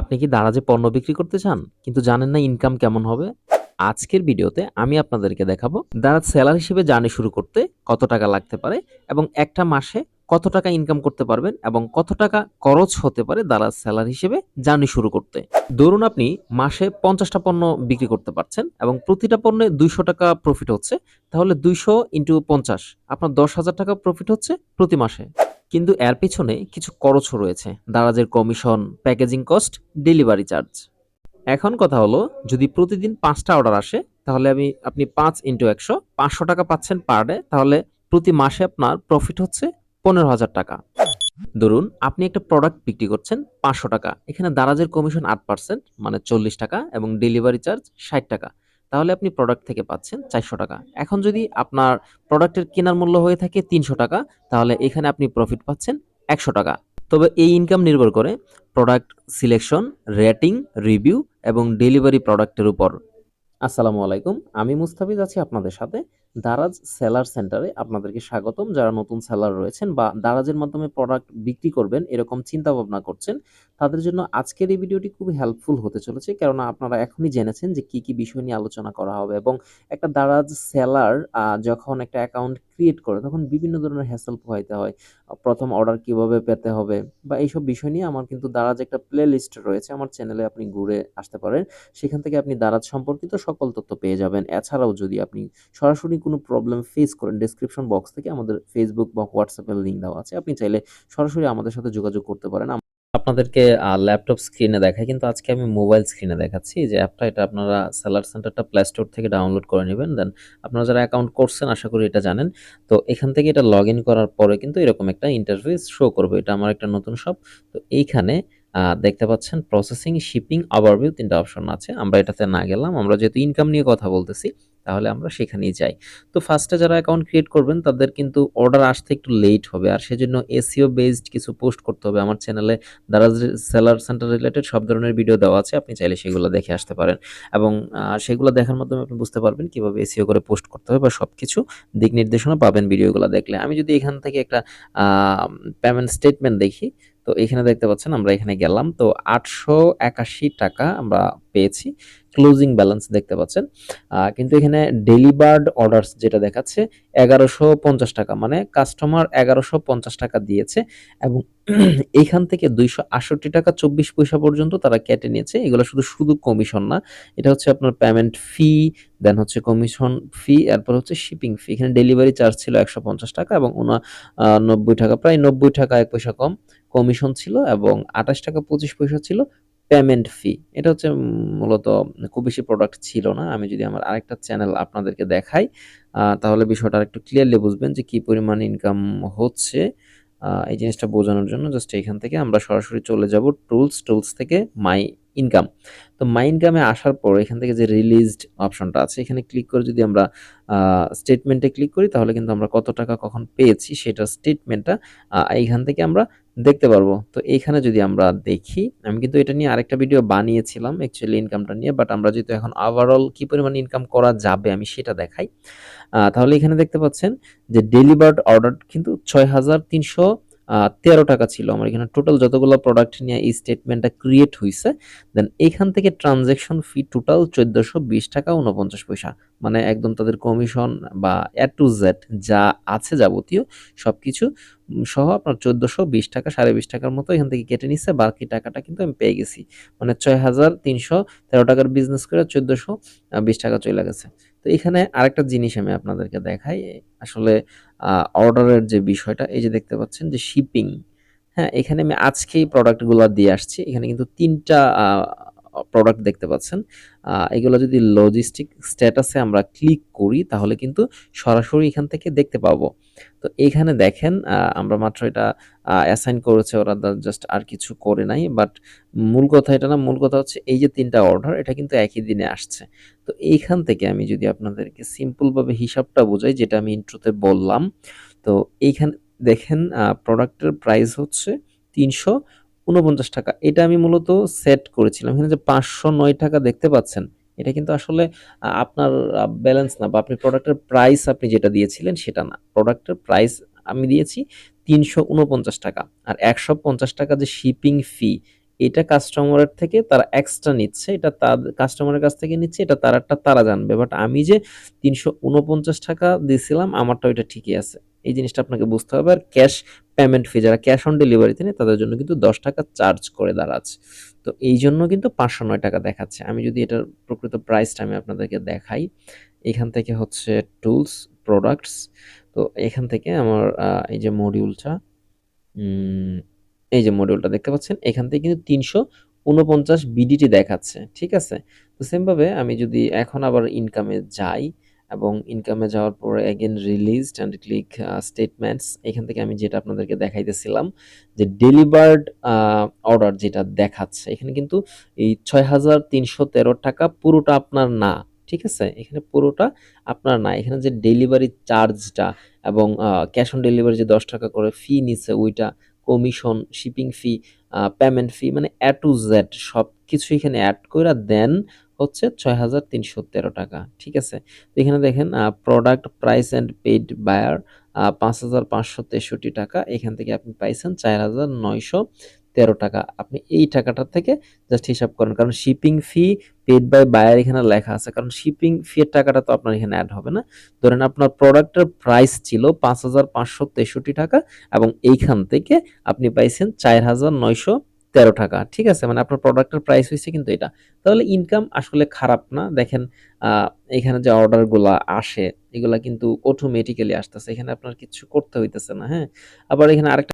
আপনি কি দারাজে পণ্য বিক্রি করতে চান? কিন্তু জানেন না ইনকাম কেমন হবে? আজকের ভিডিওতে আমি আপনাদেরকে দেখাবো দারাজ সেলার হিসেবে জার্নি শুরু করতে কত টাকা লাগতে পারে এবং একটা মাসে কত টাকা ইনকাম করতে পারবেন এবং কত টাকা খরচ হতে পারে দারাজ সেলার হিসেবে জার্নি শুরু করতে। ধরুন আপনি মাসে পঞ্চাশটা পণ্য বিক্রি করতে পারছেন এবং প্রতিটা পণ্যে দুইশো টাকা প্রফিট হচ্ছে, তাহলে দুইশো ইন্টু পঞ্চাশ, আপনার দশ হাজার টাকা প্রফিট হচ্ছে প্রতি মাসে। কিন্তু এর পিছনে কিছু খরচও রয়েছে। দারাজের commission packaging cost delivery charge এখন কথা হলো, যদি প্রতিদিন পাঁচটা অর্ডার আসে, তাহলে আমি, আপনি পাঁচ ইন্টু একশো, পাঁচশো টাকা পাচ্ছেন পার ডে তাহলে প্রতি মাসে আপনার প্রফিট হচ্ছে পনেরো হাজার টাকা। ধরুন, আপনি একটা প্রোডাক্ট বিক্রি করছেন পাঁচশো টাকা, এখানে দারাজের কমিশন আট পার্সেন্ট মানে চল্লিশ টাকা, এবং ডেলিভারি চার্জ ষাট টাকা। তাহলে আপনি প্রোডাক্ট থেকে পাচ্ছেন চারশো টাকা। এখন যদি আপনার প্রোডাক্টের কেনার মূল্য হয়ে থাকে তিনশো টাকা, তাহলে এখানে আপনি প্রফিট পাচ্ছেন একশো টাকা। তবে এই ইনকাম নির্ভর করে প্রোডাক্ট সিলেকশন রেটিং রিভিউ এবং ডেলিভারি প্রোডাক্টের উপর। আসসালামু আলাইকুম। আমি মুস্তাফিজ আছি আপনাদের সাথে। দারাজ সেলার সেন্টারে আপনাদেরকে স্বাগতম। যারা নতুন সেলার রয়েছেন বা দারাজের মাধ্যমে প্রোডাক্ট বিক্রি করবেন, এরকম চিন্তা ভাবনা করছেন, তাদের জন্য আজকের এই ভিডিওটি খুবই হেল্পফুল হতে চলেছে। কেননা আপনারা এখনই জেনেছেন যে কি কি বিষয় নিয়ে আলোচনা করা হবে এবং একটা দারাজ সেলার যখন একটা অ্যাকাউন্ট ক্রিয়েট করে, তখন বিভিন্ন ধরনের হ্যাসেল পোহাইতে হয়। প্রথম অর্ডার কীভাবে পেতে হবে বা এইসব বিষয় নিয়ে আমার কিন্তু দারাজ একটা প্লে লিস্ট রয়েছে, আমার চ্যানেলে আপনি ঘুরে আসতে পারেন। সেখান থেকে আপনি দারাজ সম্পর্কিত সকল তথ্য পেয়ে যাবেন। এছাড়াও যদি আপনি সরাসরি কোনো প্রবলেম ফেস করেন ডেসক্রিপশন বক্স থেকে আমাদের ফেসবুক বা হোয়াটসঅ্যাপের লিঙ্ক দেওয়া আছে, আপনি চাইলে সরাসরি আমাদের সাথে যোগাযোগ করতে পারেন। আপনাদেরকে ল্যাপটপ স্ক্রিনে দেখায়। কিন্তু আজকে আমি মোবাইল স্ক্রিনে দেখাচ্ছি যে অ্যাপটা এটা আপনারা সেলার সেন্টারটা প্লে স্টোর থেকে ডাউনলোড করে নেবেন। দেন আপনারা যারা অ্যাকাউন্ট করছেন, আশা করি এটা জানেন। তো এখান থেকে এটা লগ করার পরে কিন্তু এরকম একটা ইন্টারফেস শো করবে। এটা আমার একটা নতুন শপ তো এইখানে দেখতে পাচ্ছেন প্রসেসিং শিপিং ওভারভিউ তিনটা অপশন আছে। আমরা এটাতে না গেলাম। আমরা যেহেতু ইনকাম নিয়ে কথা বলতেছি তাহলে আমরা সেখানেই যাই। তো ফার্স্টে যারা অ্যাকাউন্ট ক্রিয়েট করবেন, তাদের কিন্তু অর্ডার আসতে একটু লেট হবে। আর সেজন্য এসিও বেসড কিছু পোস্ট করতে হবে। আমার চ্যানেলে দারাজ সেলার সেন্টার রিলেটেড সব ধরনের ভিডিও দেওয়া আছে, আপনি চাইলে সেগুলো দেখে আসতে পারেন। এবং সেগুলো দেখার মাধ্যমে আপনি বুঝতে পারবেন কীভাবে এসিও করে পোস্ট করতে হবে বা সব কিছু দিক নির্দেশনা পাবেন ভিডিওগুলো দেখলে। আমি যদি এখান থেকে একটা পেমেন্ট স্টেটমেন্ট দেখি, তো এখানে দেখতে পাচ্ছেন আমরা এখানে গেলাম। তো আটশো একাশি টাকা আমরা পেয়েছি ক্লোজিং ব্যালেন্স দেখতে পাচ্ছেন। কিন্তু এখানে ডেলিভার্ড অর্ডারস যেটা দেখাচ্ছে, এগারোশো পঞ্চাশ টাকা মানে কাস্টমার এগারোশো পঞ্চাশ টাকা দিয়েছে এবং এইখান থেকে দুইশো আটষট্টি টাকা চব্বিশ পয়সা পর্যন্ত তারা কেটে নিয়েছে। এগুলো শুধু শুধু কমিশন না, এটা হচ্ছে আপনার পেমেন্ট ফি দেন হচ্ছে কমিশন ফি এরপর হচ্ছে শিপিং ফি এখানে ডেলিভারি চার্জ ছিল একশো পঞ্চাশ টাকা এবং ওনা নব্বই টাকা, প্রায় নব্বই টাকা এক পয়সা কম। কমিশন ছিল এবং আঠাশ টাকা পঁচিশ পয়সা ছিল পেমেন্ট ফি এটা হচ্ছে মূলত খুব বেশি প্রোডাক্ট ছিল না। আমি যদি আমার আরেকটা চ্যানেল আপনাদেরকে দেখাই তাহলে বিষয়টা আরেকটু ক্লিয়ারলি বুঝবেন যে কি পরিমাণ ইনকাম হচ্ছে এই জিনিসটা বোঝানোর জন্য জাস্ট এখান থেকে আমরা সরাসরি চলে যাব টুলস টুলস থেকে মাই ইনকাম তো মাই ইনকামে আসার পর এখান থেকে যে রিলিজড অপশনটা আছে, এখানে ক্লিক করে যদি আমরা স্টেটমেন্টে ক্লিক করি, তাহলে কিন্তু আমরা কত টাকা কখন পেয়েছি সেটা স্টেটমেন্টটা এইখান থেকে আমরা দেখতে পারব। তো এইখানে যদি আমরা দেখি, আমি কিন্তু এটা নিয়ে আরেকটা ভিডিও বানিয়েছিলাম অ্যাকচুয়ালি ইনকামটা নিয়ে বাট আমরা যেহেতু এখন ওভারঅল কি পরিমাণ ইনকাম করা যাবে আমি সেটা দেখাই। তাহলে এখানে দেখতে পাচ্ছেন যে ডেলিভার্ড অর্ডার কিন্তু ছয় হাজার তিনশো তেরো টাকা ছিল। আমার এখানে টোটাল যতগুলো প্রোডাক্ট নিয়ে এই স্টেটমেন্টটা ক্রিয়েট হয়েছে দেন এখান থেকে ট্রানজ্যাকশন ফি টোটাল চোদ্দোশো বিশ টাকা উনপঞ্চাশ পয়সা। মানে একদম তাদের কমিশন বা এ টু জেড যা আছে যাবতীয় সব কিছু সহ আপনার চোদ্দোশো বিশ টাকা, সাড়ে বিশ টাকার মতো এখান থেকে কেটে নিচ্ছে বাকি টাকাটা কিন্তু আমি পেয়ে গেছি। মানে ছয় হাজার তিনশো তেরো টাকার বিজনেস করে চোদ্দোশো বিশ টাকা চলে গেছে। তো এখানে আরেকটা জিনিস আমি আপনাদেরকে দেখাই। আসলে অর্ডারের যে বিষয়টা, এই যে দেখতে পাচ্ছেন যে শিপিং হ্যাঁ এখানে আমি আজকেই প্রোডাক্টগুলো দিয়ে আসছি। এখানে কিন্তু তিনটা প্রোডাক্ট দেখতে পাচ্ছেন। এগুলো যদি লজিস্টিক স্ট্যাটাসে আমরা ক্লিক করি, তাহলে কিন্তু সরাসরি এখান থেকে দেখতে পাবো। তো এখানে দেখেন আমরা মাত্র এটা অ্যাসাইন করেছে, ওরা জাস্ট আর কিছু করে নাই বাট মূল কথা এটা না, মূল কথা হচ্ছে এই যে তিনটা অর্ডার এটা কিন্তু একই দিনে আসছে। তো এইখান থেকে আমি যদি আপনাদেরকে সিম্পলভাবে হিসাবটা বোঝাই, যেটা আমি ইন্ট্রোতে বললাম, তো এইখানে, দেখেন প্রোডাক্টের প্রাইস হচ্ছে তিনশো উনপঞ্চাশ টাকা। এটা আমি মূলত সেট করেছিলাম। এখানে যে পাঁচশো নয় টাকা দেখতে পাচ্ছেন এটা কিন্তু আসলে আপনার ব্যালেন্স না বা আপনি প্রোডাক্টের প্রাইস আপনি যেটা দিয়েছিলেন সেটা না। প্রোডাক্টের প্রাইস আমি দিয়েছি তিনশো উনপঞ্চাশ টাকা। আর একশো পঞ্চাশ টাকা যে শিপিং ফি এটা কাস্টমারের থেকে তারা এক্সট্রা নিচ্ছে, এটা তার কাস্টমারের কাছ থেকে নিচ্ছে, এটা তারারটা তারা জানবে। বাট আমি যে তিনশো উনপঞ্চাশ টাকা দিয়েছিলাম আমারটা ওইটা ঠিকই আছে। এই জিনিসটা আপনাকে বুঝতে হবে। আর ক্যাশ পেমেন্ট ফি যারা ক্যাশ অন ডেলিভারিতে নেই তাদের জন্য কিন্তু দশ টাকা চার্জ করে দাঁড়াচ্ছে। তো এই জন্য কিন্তু পাঁচশো নয় টাকা দেখাচ্ছে। আমি যদি এটার প্রকৃত প্রাইসটা আমি আপনাদেরকে দেখাই, এখান থেকে হচ্ছে টুলস প্রোডাক্টস তো এখান থেকে আমার এই যে মডিউলটা এই যে মডিউলটা দেখতে পাচ্ছেন, এখান থেকে কিন্তু তিনশো উনপঞ্চাশ বিডিটি দেখাচ্ছে। ঠিক আছে? তো সেমভাবে আমি যদি এখন আবার ইনকামে যাই এবং ইনকামে যাওয়ার পরে again released and click statements এখান থেকে আমি যেটা আপনাদেরকে দেখাইতেছিলাম, যে ডেলিভার্ড অর্ডার যেটা দেখাচ্ছে, এখানে কিন্তু এই ছয় হাজার তিনশো তেরো টাকা পুরোটা আপনার না, ঠিক আছে? এখানে পুরোটা আপনার না, এখানে যে ডেলিভারি চার্জটা এবং ক্যাশ অন ডেলিভারি যে দশ টাকা করে ফি নিচ্ছে, ওইটা commission shipping fee payment fee মানে এ টু জেড সব কিছু এখানে অ্যাড করে দেন হচ্ছে ছয় হাজার তিনশো তেরো টাকা, ঠিক আছে? এখানে দেখেন product price and paid buyer পাঁচ হাজার পাঁচশো তেষট্টি টাকা। এখান থেকে আপনি পাইছেন চার হাজার নয়শো তেরো টাকা। আপনি এই টাকাটা থেকে জাস্ট হিসাব করেন, কারণ shipping fee paid by buyer এখানে লেখা আছে। কারণ শিপিং ফি এর টাকাটা তো আপনার এখানে অ্যাড হবে না। ধরেন আপনার প্রোডাক্টের প্রাইস ছিল পাঁচ হাজার পাঁচশো তেষট্টি টাকা এবং এইখান থেকে আপনি পাইছেন চার হাজার নয়শো তেরো টাকা, ঠিক আছে? মানে আপনার প্রোডাক্টের প্রাইস হয়েছে কিন্তু এটা। তাহলে ইনকাম আসলে খারাপ না। দেখেন এখানে যে অর্ডারগুলা আসে, এগুলা কিন্তু অটোমেটিক্যালি আসতেছে। এখানে আপনার কিছু করতে হইতেছে না হ্যাঁ? আবার এখানে আরেকটা